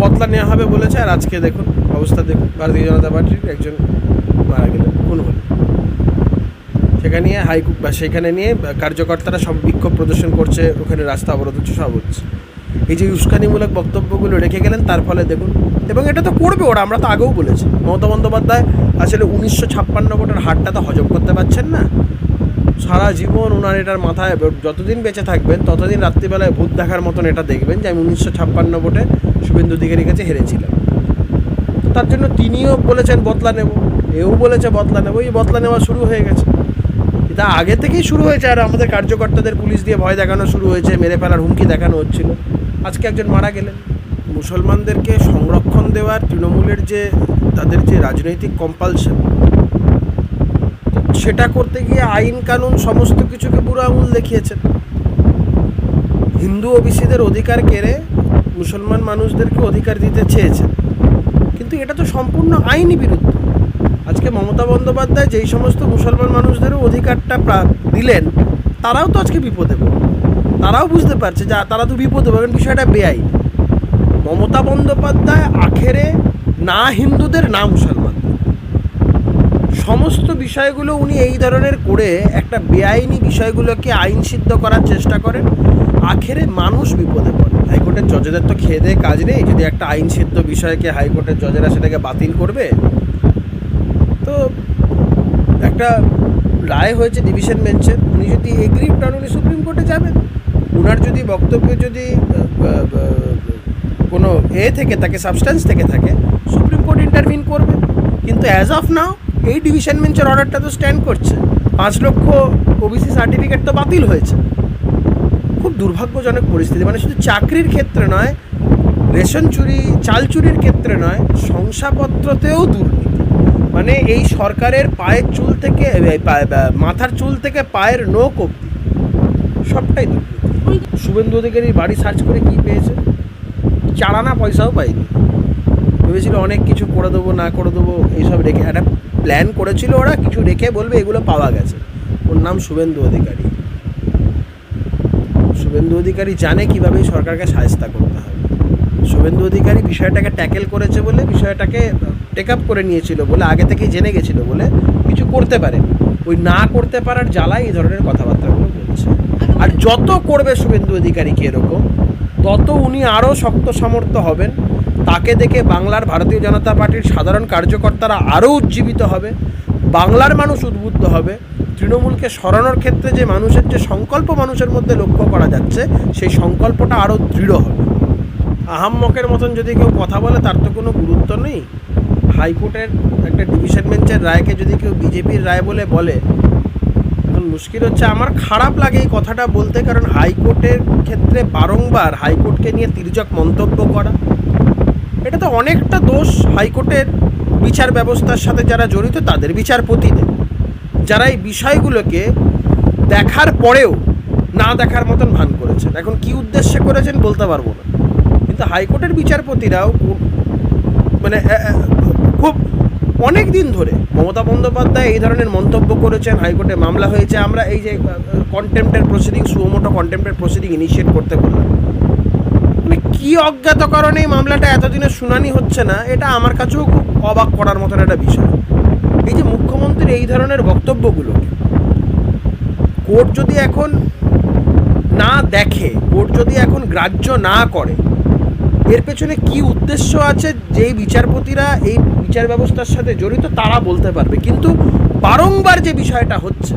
বদলা নেওয়া হবে বলেছে, আর আজকে দেখুন, অবস্থা দেখুন, ভারতীয় জনতা পার্টির একজন মারা গেলেন, খুন হলেন। সেখানে নিয়ে হাইকোর্ট বা সেখানে নিয়ে কার্যকর্তারা সব বিক্ষোভ প্রদর্শন করছে, ওখানে রাস্তা অবরোধ হচ্ছে, সব হচ্ছে। এই যে উস্কানিমূলক বক্তব্যগুলো রেখে গেলেন, তার ফলে দেখুন, এবং এটা তো করবে ওরা, আমরা তো আগেও বলেছি। মমতা বন্দ্যোপাধ্যায় আসলে উনিশশো ছাপ্পান্ন ভোটের হারটা তো হজম করতে পারছেন না। সারা জীবন ওনার এটার মাথায় যতদিন বেঁচে থাকবেন, ততদিন রাত্রিবেলায় ভূত দেখার মতন এটা দেখবেন যে আমি উনিশশো ছাপ্পান্ন ভোটে শুভেন্দু অধিকারীর কাছে হেরেছিলাম। তো তার জন্য তিনিও বলেছেন, বদলা নেব। এও বলেছে, বদলা নেব। এই বদলা নেওয়া শুরু হয়ে গেছে। এটা আগে থেকেই শুরু হয়েছে আর আমাদের কার্যকর্তাদের পুলিশ দিয়ে ভয় দেখানো শুরু হয়েছে, মেরে ফেলার হুমকি দেখানো হচ্ছিল। আজকে একজন মারা গেলেন। মুসলমানদেরকে সংরক্ষণ দেওয়ার তৃণমূলের যে, তাদের যে রাজনৈতিক কম্পালশন সেটা করতে গিয়ে আইন কানুন সমস্ত কিছুকে বুড়ো আঙুল দেখিয়েছেন। হিন্দু ওবিসিদের অধিকার কেড়ে মুসলমান মানুষদেরকে অধিকার দিতে চেয়েছেন। কিন্তু এটা তো সম্পূর্ণ আইনি বিরুদ্ধ। আজকে মমতা বন্দ্যোপাধ্যায় যেই সমস্ত মুসলমান মানুষদেরও অধিকারটা দিলেন, তারাও তো আজকে বিপদে পড়বে তারাও বুঝতে পারছে যে তারা তো বিপদে পড়বেন বিষয়টা বেআইনি। মমতা বন্দ্যোপাধ্যায় আখেরে না হিন্দুদের, না মুসলমানদের। সমস্ত বিষয়গুলো উনি এই ধরনের করে একটা বেআইনি বিষয়গুলোকে আইন সিদ্ধ করার চেষ্টা করেন। আখেরে মানুষ বিপদে পড়ে। হাইকোর্টের জজেদের তো খেয়ে দেয়ে কাজ নেই। যদি একটা আইন সিদ্ধ বিষয়কে হাইকোর্টের জজেরা সেটাকে বাতিল করবে, তো একটা রায় হয়েছে ডিভিশন বেঞ্চের উনি যদি এগ্রি তাহলে উনি সুপ্রিম কোর্টে যাবেন ওনার যদি বক্তব্য যদি কোনো এ থেকে থাকে সাবস্টেন্স থেকে থাকে, সুপ্রিম কোর্ট ইন্টারভিন করবে। কিন্তু অ্যাজ অফ নাও এই ডিভিশন বেঞ্চের অর্ডারটা তো স্ট্যান্ড করছে। পাঁচ লক্ষ ওবিসি সার্টিফিকেট তো বাতিল হয়েছে। খুব দুর্ভাগ্যজনক পরিস্থিতি। মানে শুধু চাকরির ক্ষেত্রে নয়, রেশন চুরি, চাল চুরির ক্ষেত্রে নয়, শংসাপত্রতেও দুর্নীতি। মানে এই সরকারের পায়ের চুল থেকে মাথার চুল থেকে পায়ের নোক অব্দি সবটাই দুর্নীতি। শুভেন্দু অধিকারীর বাড়ি সার্চ করে কি পেয়েছে? চারানা পয়সাও পাইনি ভেবেছিল অনেক কিছু করে দেবো, না করে দেবো, এইসব রেখে একটা প্ল্যান করেছিল ওরা, কিছু রেখে বলবে, এগুলো পাওয়া গেছে। ওর নাম শুভেন্দু অধিকারী। শুভেন্দু অধিকারী জানে কীভাবে সরকারকে সাহায্য করতে হবে শুভেন্দু অধিকারী বিষয়টাকে ট্যাকেল করেছে বলে, বিষয়টাকে টেক আপ করে নিয়েছিল বলে, আগে থেকেই জেনে গেছিল বলে কিছু করতে পারে ওই না করতে পারার জ্বালায় এই ধরনের কথাবার্তাগুলো বলছে। আর যত করবে শুভেন্দু অধিকারীকে এরকম, তত উনি আরও শক্ত সামর্থ্য হবেন। তাকে দেখে বাংলার ভারতীয় জনতা পার্টির সাধারণ কার্যকর্তারা আরও উজ্জীবিত হবে, বাংলার মানুষ উদ্বুদ্ধ হবে, তৃণমূলকে সরানোর ক্ষেত্রে যে মানুষের যে সংকল্প মানুষের মধ্যে লক্ষ্য করা যাচ্ছে, সেই সংকল্পটা আরও দৃঢ় হবে। আহাম্মকের মতন যদি কেউ কথা বলে, তার তো কোনো গুরুত্ব নেই। হাইকোর্টের একটা ডিভিশন বেঞ্চের রায়কে যদি কেউ বিজেপির রায় বলে বলে, এখন মুশকিল হচ্ছে। আমার খারাপ লাগে এই কথাটা বলতে, কারণ হাইকোর্টের ক্ষেত্রে বারংবার হাইকোর্টকে নিয়ে তির্যক মন্তব্য করা এটা তো অনেকটা দোষ হাইকোর্টের বিচার ব্যবস্থার সাথে যারা জড়িত, তাদের বিচারপতিদের যারা এই বিষয়গুলোকে দেখার পরেও না দেখার মতন ভান করেছেন। এখন কি উদ্দেশ্যে করেছেন বলতে পারব না। কিন্তু হাইকোর্টের বিচারপতিরাও মানে খুব অনেক দিন ধরে মমতা বন্দ্যোপাধ্যায় এই ধরনের মন্তব্য করেছেন, হাইকোর্টে মামলা হয়েছে, আমরা এই যে কন্টেম্পটের প্রসিডিং সুমোটো কন্টেম্পটের প্রসিডিং ইনিশিয়েট করতে বললাম। কি অজ্ঞাত কারণে এই মামলাটা এতদিনের শুনানি হচ্ছে না, এটা আমার কাছেও খুব অবাক করার মতন একটা বিষয়। এই যে মুখ্যমন্ত্রীর এই ধরনের বক্তব্যগুলো কোর্ট যদি এখন না দেখে, কোর্ট যদি এখন গ্রাহ্য না করে, এর পেছনে কি উদ্দেশ্য আছে? যেই বিচারপতিরা এই বিচার ব্যবস্থার সাথে জড়িত, তারা বলতে পারবে। কিন্তু বারংবার যে বিষয়টা হচ্ছে,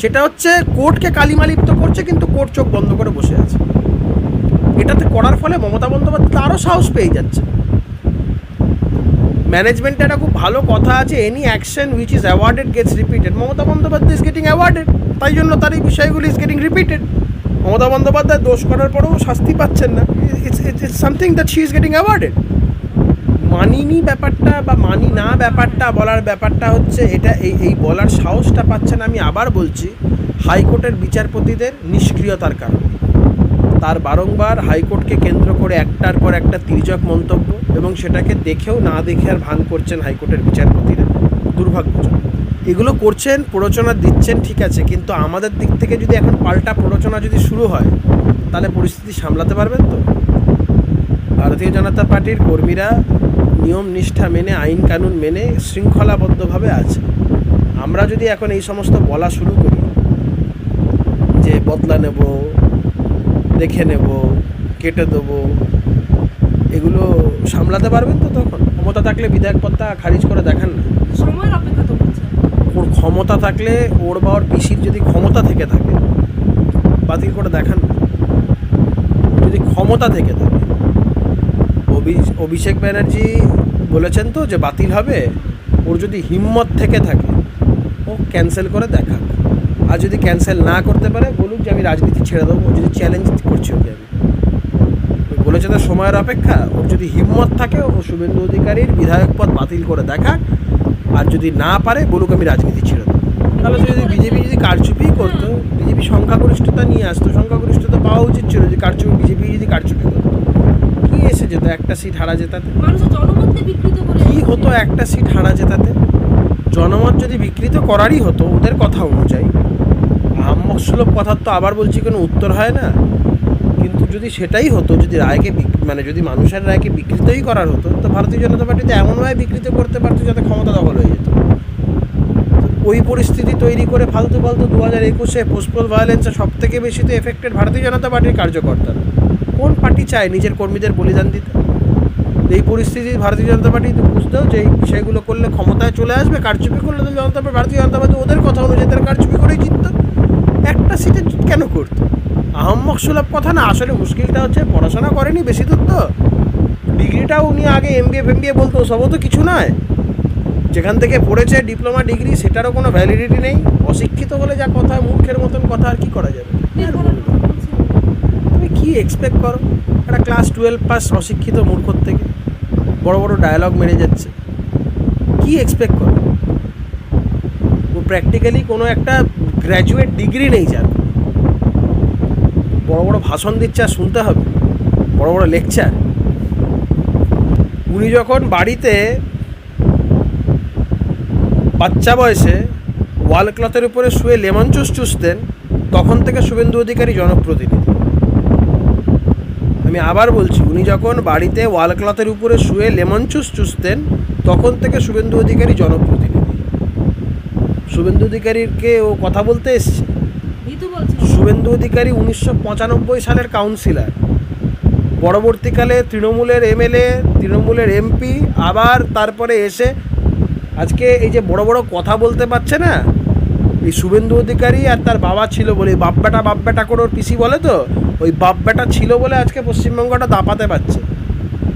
সেটা হচ্ছে কোর্টকে কালিমালিপ্ত করছে, কিন্তু কোর্ট চোখ বন্ধ করে বসে আছে। এটাতে করার ফলে মমতা বন্দ্যোপাধ্যায় তারও সাহস পেয়ে যাচ্ছে। ম্যানেজমেন্টে একটা খুব ভালো কথা আছে any action which is awarded gets repeated Mamata Bandyopadhyay is getting awarded তাই জন্য তার এই বিষয়গুলি is getting repeated Mamata Bandyopadhyay দোষ করার পরেও শাস্তি পাচ্ছেন না। It's it's something that she is getting awarded মানিনি ব্যাপারটা বা মানি না ব্যাপারটা বলার ব্যাপারটা হচ্ছে, এটা এই এই বলার সাহসটা পাচ্ছেন আমি আবার বলছি, হাইকোর্টের বিচারপতিদের নিষ্ক্রিয়তার কারণে। তার বারংবার হাইকোর্টকে কেন্দ্র করে একটার পর একটা তির্যক মন্তব্য এবং সেটাকে দেখেও না দেখে আর ভান করছেন হাইকোর্টের বিচারপতিরা। দুর্ভাগ্যজনক। এগুলো করছেন, প্ররোচনা দিচ্ছেন, ঠিক আছে, কিন্তু আমাদের দিক থেকে যদি এখন পাল্টা প্ররোচনা যদি শুরু হয়, তাহলে পরিস্থিতি সামলাতে পারবেন তো? ভারতীয় জনতা পার্টির কর্মীরা নিয়ম নিষ্ঠা মেনে, আইন কানুন মেনে শৃঙ্খলাবদ্ধভাবে আছে। আমরা যদি এখন এই সমস্ত বলা শুরু করি, যে বদলা নেব দেখে নেব কেটে দেবো। এগুলো সামলাতে পারবেন তো তখন? ক্ষমতা থাকলে বিধায়ক পদটা খারিজ করে দেখান না। সময়ের অপেক্ষা তো ওর ক্ষমতা থাকলে ওর বা ওর পিসির যদি ক্ষমতা থেকে থাকে বাতিল করে দেখান না। যদি ক্ষমতা থেকে থাকে অভি- অভিষেক ব্যানার্জি বলেছেন তো যে বাতিল হবে ওর যদি হিম্মত থেকে থাকে ও ক্যান্সেল করে দেখাক। আর যদি ক্যান্সেল না করতে পারে বলুক যে আমি রাজনীতি ছেড়ে দেবো ও যদি চ্যালেঞ্জ করছি ওকে। আমি বলেছে তো সময়ের অপেক্ষা ওর যদি হিম্মত থাকে ও শুভেন্দু অধিকারীর বিধায়ক পদ বাতিল করে দেখাক আর যদি না পারে বলুক আমি রাজনীতি ছেড়ে দেবো। তাহলে যদি বিজেপি যদি কারচুপি করতো বিজেপি সংখ্যাগরিষ্ঠতা নিয়ে আসতো সংখ্যাগরিষ্ঠতা পাওয়া উচিত ছিল যে কারচুপি বিজেপি যদি কারচুপি করতো। কি এসে যেত একটা সিট হারা জেতাতে? কি হতো একটা সিট হারা জেতাতে? জনমত যদি বিকৃত করারই হতো, ওদের কথা অনুযায়ী। আহম্মকসুলভ কথার তো আবার বলছি, কোনো উত্তর হয় না। কিন্তু যদি সেটাই হতো, যদি রায়কে মানে যদি মানুষের রায়কে বিকৃতই করার হতো, তো ভারতীয় জনতা পার্টিতে এমনভাবে বিকৃত করতে পারতো যাতে ক্ষমতা দখল হয়ে যেত। ওই পরিস্থিতি তৈরি করে ফালতু ফালতু দু হাজার একুশে পোস্টপোল ভায়োলেন্সে সব থেকে বেশি তো এফেক্টেড ভারতীয় জনতা পার্টির কার্যকর্তারা। কোন পার্টি চায় নিজের কর্মীদের বলিদান দিতে? এই পরিস্থিতি ভারতীয় জনতা পার্টি বুঝতেও যে বিষয়গুলো করলে ক্ষমতায় চলে আসবে, কারচুপি করলে তো জনতা পার্টি, ভারতীয় জনতা পার্টি ওদের কথা অনুযায়ী তারা কারচুপি করেই জিতত। একটা সিটে কেন করতো? আহম্মক সুলভ কথা না, আসলে মুশকিলটা হচ্ছে পড়াশোনা করেনি বেশি দূর তো। ডিগ্রিটাও উনি আগে এম বি এ ফেম বলতো সবও তো কিছু নয়। যেখান থেকে পড়েছে, ডিপ্লোমা, ডিগ্রি, সেটারও কোনো ভ্যালিডিটি নেই। অশিক্ষিত বলে যা কথা, মূর্খের মতন কথা, আর কি করা যাবে? তুমি কি এক্সপেক্ট করো? একটা ক্লাস টুয়েলভ পাস অশিক্ষিত মূর্খর থেকে বড় বড় ডায়ালগ মেরে যাচ্ছে। কি এক্সপেক্ট করো? ও প্র্যাকটিক্যালি কোনো একটা গ্র্যাজুয়েট ডিগ্রি নেই যার। বড় বড় ভাষণ দিচ্ছে আর শুনতে হবে। বড় বড় লেকচার উনি যখন বাড়িতে বাচ্চা বয়সে ওয়াল ক্লথের উপরে শুয়ে লেমন চুস চুষতেন, তখন থেকে শুভেন্দু অধিকারী জনপ্রতিনিধি। আমি আবার বলছি উনি যখন বাড়িতে ওয়াল ক্লথের উপরে শুয়ে লেমন চুস চুষতেন তখন থেকে শুভেন্দু অধিকারী জনপ্রতিনিধি। শুভেন্দু অধিকারীকে ও কথা বলতে এসছে? শুভেন্দু অধিকারী উনিশশো পঁচানব্বই সালের কাউন্সিলর। পরবর্তীকালে তৃণমূলের এমএলএ তৃণমূলের এমপি আবার তারপরে এসে আজকে এই যে বড় বড় কথা বলতে পারছে না এই শুভেন্দু অধিকারী আর তার বাবা ছিল বলে, এই বাপ বেটা বাপ বেটা করে ওর পিসি বলে তো? ওই বাপ বেটা ছিল বলে আজকে পশ্চিমবঙ্গটা দাপাতে পারছে।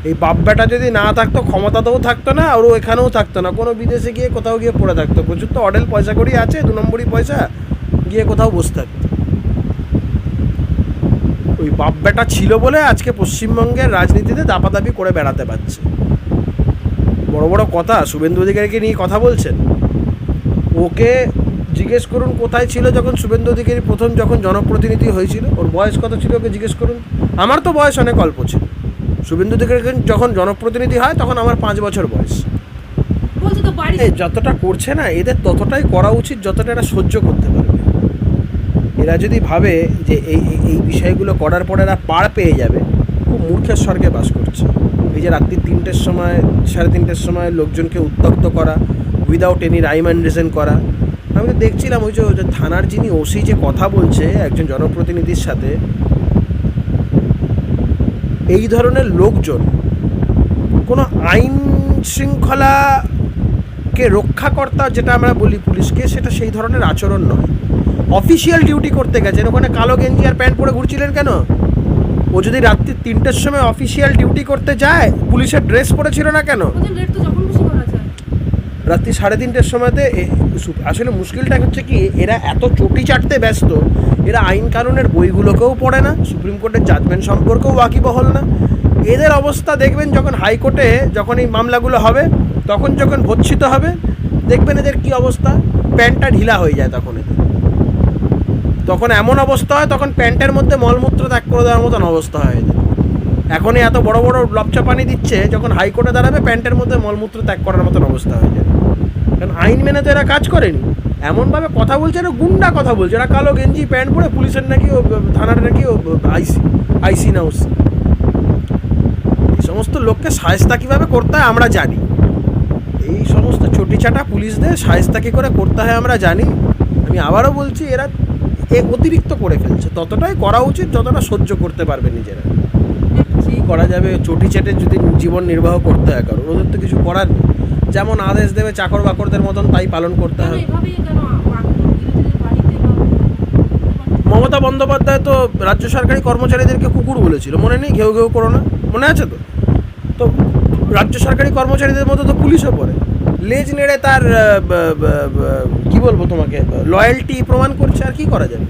এই বাপ বেটা যদি না থাকতো, ক্ষমতাতেও থাকতো না, আর ও এখানেও থাকতো না। কোনো বিদেশে গিয়ে কোথাও গিয়ে পড়ে থাকতো। প্রচুর তো অডেল পয়সা করি আছে, দু নম্বরই পয়সা, গিয়ে কোথাও বসে থাকতো। ওই বাপ বেটা ছিল বলে আজকে পশ্চিমবঙ্গের রাজনীতিতে দাপাদাপি করে বেড়াতে পারছে। বড় বড় কথা, শুভেন্দু অধিকারীকে নিয়ে কথা বলছেন। ওকে জিজ্ঞেস করুন কোথায় ছিল যখন শুভেন্দু অধিকারী প্রথম যখন জনপ্রতিনিধি হয়েছিল? ওর বয়স কত ছিল ওকে জিজ্ঞেস করুন। আমার তো বয়স অনেক অল্প ছিল। শুভেন্দু অধিকারী যখন জনপ্রতিনিধি হয় তখন আমার পাঁচ বছর বয়স। যতটা করছে না এদের ততটাই করা উচিত যতটা এরা সহ্য করতে পারবে। এরা যদি ভাবে যে এই এই- এই বিষয়গুলো করার পরে এরা পার পেয়ে যাবে খুব মূর্খের স্বর্গে বাস করছে। এই যে রাত্রি তিনটের সময় সাড়ে তিনটের সময় লোকজনকে উত্তক্ত করা without any rhyme and reason করা আমি তো দেখছিলাম ওই যে থানার যিনি ওসি যে কথা বলছে একজন জনপ্রতিনিধির সাথে, এই ধরনের লোকজন কোনো আইন শৃঙ্খলাকে রক্ষাকর্তা যেটা আমরা বলি পুলিশকে, সেটা সেই ধরনের আচরণ নয়। অফিসিয়াল ডিউটি করতে গেছেন ওখানে কালো গেঞ্জি আর প্যান্ট পরে ঘুরছিলেন কেন? ও যদি রাত্রি তিনটের সময় অফিসিয়াল ডিউটি করতে যায়, পুলিশের ড্রেস পরেছিল না কেন বলছেন রেট তো যখন খুশি করা যায় রাত্রি সাড়ে তিনটের সময়তে আসলে মুশকিলটা হচ্ছে কি, এরা এত চটি চাটতে ব্যস্ত, এরা আইন কানুনের বইগুলোকেও পড়ে না, সুপ্রিম কোর্টের জাজমেন্ট সম্পর্কেও ওয়াকিবহল না। এদের অবস্থা দেখবেন যখন হাইকোর্টে যখন এই মামলাগুলো হবে, তখন যখন ভর্ৎসিত হবে, দেখবেন এদের কি অবস্থা, প্যান্টটা ঢিলা হয়ে যায় তখন এদের। তখন এমন অবস্থা হয়, তখন প্যান্টের মধ্যে মলমূত্র ত্যাগ করে দেওয়ার মতন অবস্থা হয় এদের। এখনই এত বড় বড় লপচা পানি দিচ্ছে, যখন হাইকোর্টে দাঁড়াবে, প্যান্টের মধ্যে মলমূত্র ত্যাগ করার মতন অবস্থা হয়ে যাবে কারণ আইন মেনে তো এরা কাজ করেনি। এমনভাবে কথা বলছে, এরা গুন্ডা কথা বলছে। এরা কালো গেঞ্জি, প্যান্ট পরে পুলিশের নাকি ও, থানার নাকি ও, আইসি আইসি না ওসি। এই সমস্ত লোককে সায়স্তা কীভাবে করতে হয় আমরা জানি। এই সমস্ত চটিচাটা পুলিশদের সায়স্তা কী করে করতে হয় আমরা জানি। আমি আবারও বলছি, এরা এ অতিরিক্ত করে ফেলছে। ততটাই করা উচিত, যতটা সহ্য করতে পারবে নিজেরা। কী করা যাবে? চটি চেটে যদি জীবন নির্বাহ করতে হয় কারণ ওদের তো কিছু করার নেই। যেমন আদেশ দেবে চাকর বাকরদের মতন তাই পালন করতে হবে। মমতা বন্দ্যোপাধ্যায় তো রাজ্য সরকারি কর্মচারীদেরকে কুকুর বলেছিল। মনে নেই? ঘেউ ঘেউ করো না। মনে আছে তো? তো রাজ্য সরকারি কর্মচারীদের মতো তো পুলিশও পড়ে। লেজ নেড়ে তার কি বলব তোমাকে? লয়্যালটি প্রমাণ করছে আর কি করা যাবে?